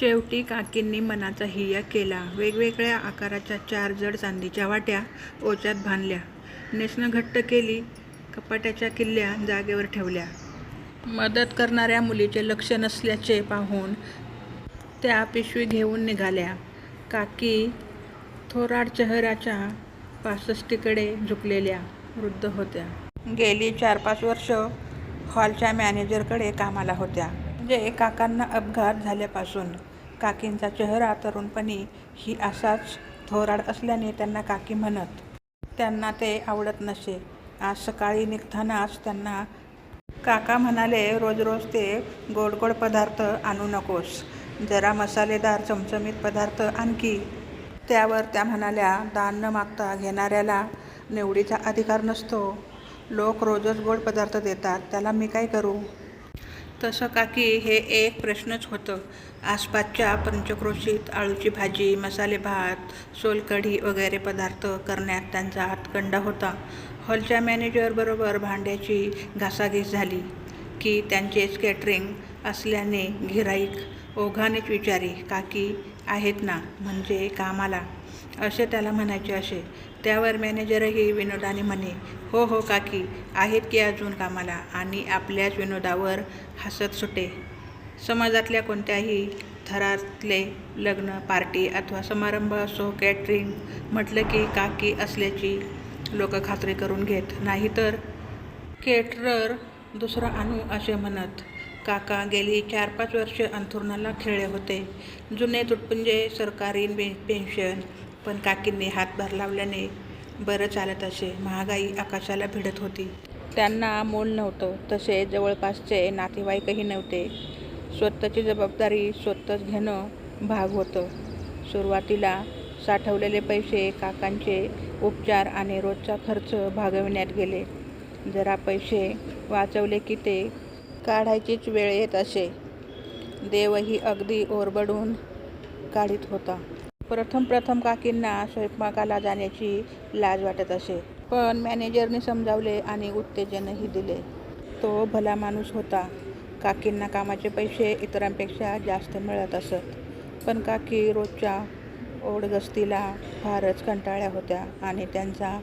शेवटी काकींनी मनाचा हिया केला. वेगवेगळ्या आकाराच्या चार जड चांदीच्या वाट्या ओच्यात बांधल्या. नेसणं घट्ट केली. कपाट्याच्या किल्ल्या जागेवर ठेवल्या. मदत करणाऱ्या मुलीचे लक्ष नसल्याचे पाहून त्या पिशवी घेऊन निघाल्या. काकी थोराड चेहऱ्याच्या पासष्टीकडे झुकलेल्या वृद्ध होत्या. गेली चार-पाच वर्ष हॉलच्या मॅनेजरकडे कामाला होत्या. म्हणजे काकांना अपघात झाल्यापासून. काकींचा चेहरा तरुणपणी ही असाच थोराड असल्याने त्यांना काकी म्हणत. त्यांना ते आवडत नसे. आज सकाळी निघतानाच त्यांना काका म्हणाले रोज रोज ते गोड गोड पदार्थ आणू नकोस. जरा मसालेदार चमचमीत पदार्थ आणखी त्यावर त्या म्हणाल्या दान न मागता घेणाऱ्याला निवडीचा अधिकार नसतो. लोक रोजच गोड पदार्थ देतात त्याला मी काय करू? तसं काकी हे एक प्रश्नच होतं. आसपासच्या पंचक्रोशीत आळूची भाजी, मसालेभात, सोलकढी वगैरे पदार्थ करण्यात त्यांचा हातखंडा होता. हॉलच्या मॅनेजरबरोबर भांड्याची घासाघीस झाली की त्यांचेच कॅटरिंग असल्याने गिऱ्हाईक ओघानेच विचारी काकी आहेत ना म्हणजे कामाला असे त्याला म्हणायचे असे. त्यावर मॅनेजरही विनोदाने म्हणे हो हो काकी आहेत की अजून कामाला आणि आपल्याच विनोदावर हसत सुटे. समाजातल्या कोणत्याही थरातले लग्न, पार्टी अथवा समारंभ असो कॅटरिंग म्हटलं की काकी असल्याची लोक खात्री करून घेत. नाहीतर केटरर दुसरा आणू असे म्हणत. काका गेली चार-पाच वर्षे अंथरुणाला खेळले होते. जुने तुटपुंजे सरकारी पेन्शन. पण काकींनी हातभार लावल्याने बरं चालत असे. महागाई आकाशाला भिडत होती. त्यांना मूल नव्हतं. तसे जवळपासचे नातेवाईकही नव्हते. स्वतःची जबाबदारी स्वतःच घेणं भाग होतं. सुरुवातीला साठवलेले पैसे काकांचे उपचार आणि रोजचा खर्च भागविण्यात गेले. जरा पैसे वाचवले की ते काढायचीच वेळ येत असे. देवही अगदी ओरबडून काढीत होता. प्रथम प्रथम काकींना स्वयंपाकाला जाण्याची लाज वाटत असे. पण मॅनेजरने समजावले आणि उत्तेजनही दिले. तो भला माणूस होता. काकींना कामाचे पैसे इतरांपेक्षा जास्त मिळत असत. पण काकी रोजच्या ओढगस्तीला फारच कंटाळ्या होत्या आणि त्यांचा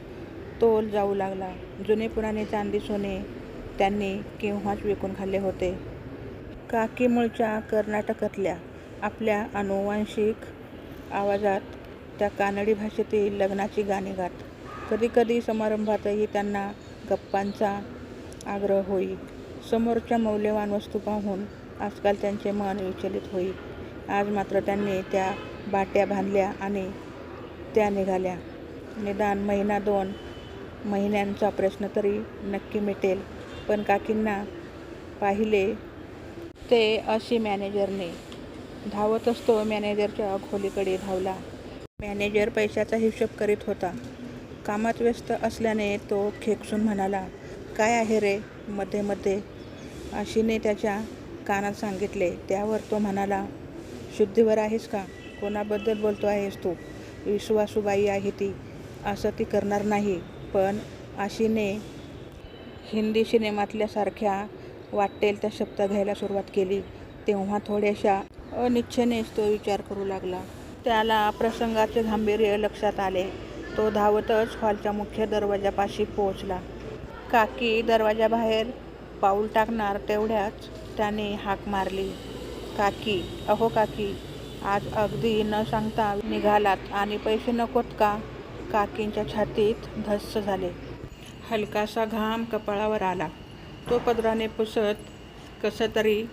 तोल जाऊ लागला. जुने-पुराणे चांदी-सोने त्यांनी केव्हाच विकून खाल्ले होते. काकी मूळच्या कर्नाटकातल्या. आपल्या अनुवांशिक आवाजात त्या कानडी भाषेतील लग्नाची गाणी गात. कधी कधी समारंभातही त्यांना गप्पांचा आग्रह होई. समोरच्या मौल्यवान वस्तू पाहून आजकाल त्यांचे मन विचलित होई. आज मात्र त्यांनी त्या बाट्या बांधल्या आणि त्या निघाल्या. निदान महिना-दोन महिन्यांचा प्रश्न तरी नक्की मिटेल. पण काकींना पाहिले ते अशी मॅनेजरने. धावतच तो मॅनेजरच्या खोलीकडे धावला. मॅनेजर पैशाचा हिशोब करीत होता. कामात व्यस्त असल्याने तो खेकसून म्हणाला काय आहे रे मध्ये मध्ये आशीने त्याच्या कानात सांगितले. त्यावर तो म्हणाला शुद्धीवर आहेस का? कोणाबद्दल बोलतो आहेस तू? विश्वासूबाई आहे ती. असं ती करणार नाही. पण आशीने हिंदी सिनेमातल्या सारख्या त्या शब्द घ्यायला सुरुवात केली तेव्हा थोड्याशा अनिच्छेनेच तो विचार करू लागला. त्याला प्रसंगाचे गांभीर्य लक्षात आले. तो धावतच हॉलच्या मुख्य दरवाजापाशी पोहोचला काकी दरवाजाबाहेर पाऊल टाकणार तेवढ्याच त्याने हाक मारली काकी अहो काकी आज अगदी न सांगता निघालात आणि पैसे नकोत का? काकींच्या छातीत धस्स झाले. हलकासा घाम कपाळावर आला. तो पदराने पुसत कसं तरी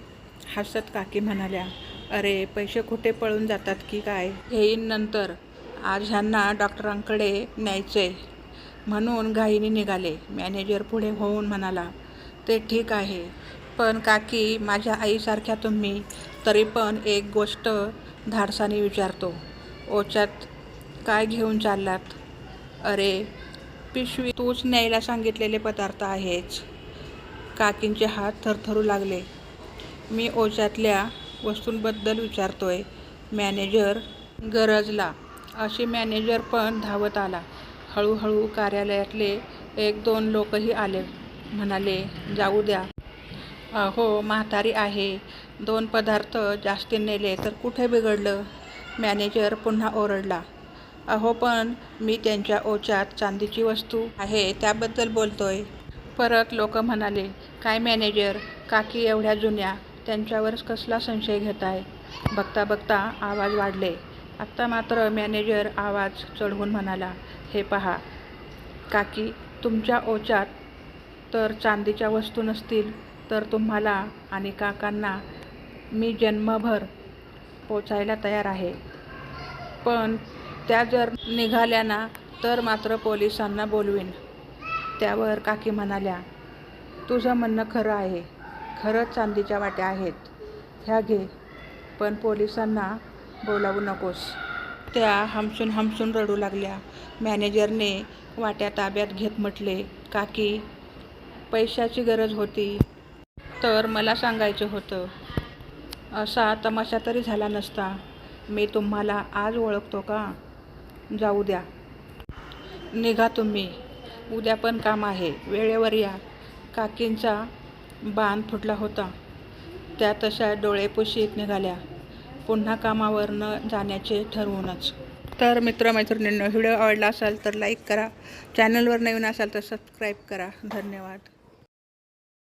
हसत काकी म्हणाल्या अरे पैसे कुठे पळून जातात की काय? घेईन नंतर. आज ह्यांना डॉक्टरांकडे न्यायचंय म्हणून घाईने निघाले. मॅनेजर पुढे होऊन म्हणाला ते ठीक आहे. पण काकी माझ्या आईसारख्या तुम्ही. तरी पण एक गोष्ट धाडसाने विचारतो. ओच्यात काय घेऊन चाललात? अरे पिशवी तूच न्यायला सांगितलेले पदार्थ आहेच. काकींचे हात थरथरू लागले. मी ओच्यातल्या वस्तूंबद्दल विचारतोय. मॅनेजर गरजला. अशी मॅनेजर पण धावत आला. हळूहळू कार्यालयातले एक-दोन लोकही आले. म्हणाले जाऊ द्या. अहो म्हातारी आहे दोन पदार्थ जास्ती नेले तर कुठे बिघडलं मॅनेजर पुन्हा ओरडला अहो पण मी त्यांच्या ओच्यात चांदीची वस्तू आहे त्याबद्दल बोलतोय परत लोक म्हणाले काय मॅनेजर काकी एवढ्या जुन्या त्यांच्यावरच कसला संशय घेताय? बघता बघता आवाज वाढले. आत्ता मात्र मॅनेजर आवाज चढवून म्हणाला हे पहा काकी तुमच्या ओच्यात तर चांदीच्या वस्तू नसतील तर तुम्हाला आणि काकांना मी जन्मभर पोचायला तयार आहे. पण त्या जर निघाल्या ना तर मात्र पोलिसांना बोलवीन. त्यावर काकी म्हणाल्या तुझं म्हणणं खरं आहे. खरंच चांदीच्या वाट्या आहेत. ह्या घे पण पोलिसांना बोलावू नकोस. त्या हमसून हमसून रडू लागल्या. मॅनेजरने वाट्या ताब्यात घेत म्हटले काकी पैशाची गरज होती. तर मला सांगायचं होतं. असा तमाशा तरी झाला नसता. मी तुम्हाला आज ओळखतो का? जाऊ द्या. निघा तुम्ही. उद्या पण काम आहे. वेळेवर या. काकींचा बाण फुटला होता. त्या तशा डोळेपुशीत निघाल्या. पुन्हा कामावर न जाण्याचे ठरवूनच. तर मित्रमैत्रिणींनो व्हिडिओ आवडला असाल तर लाईक करा. चॅनलवर नवीन असाल तर सबस्क्राईब करा. धन्यवाद.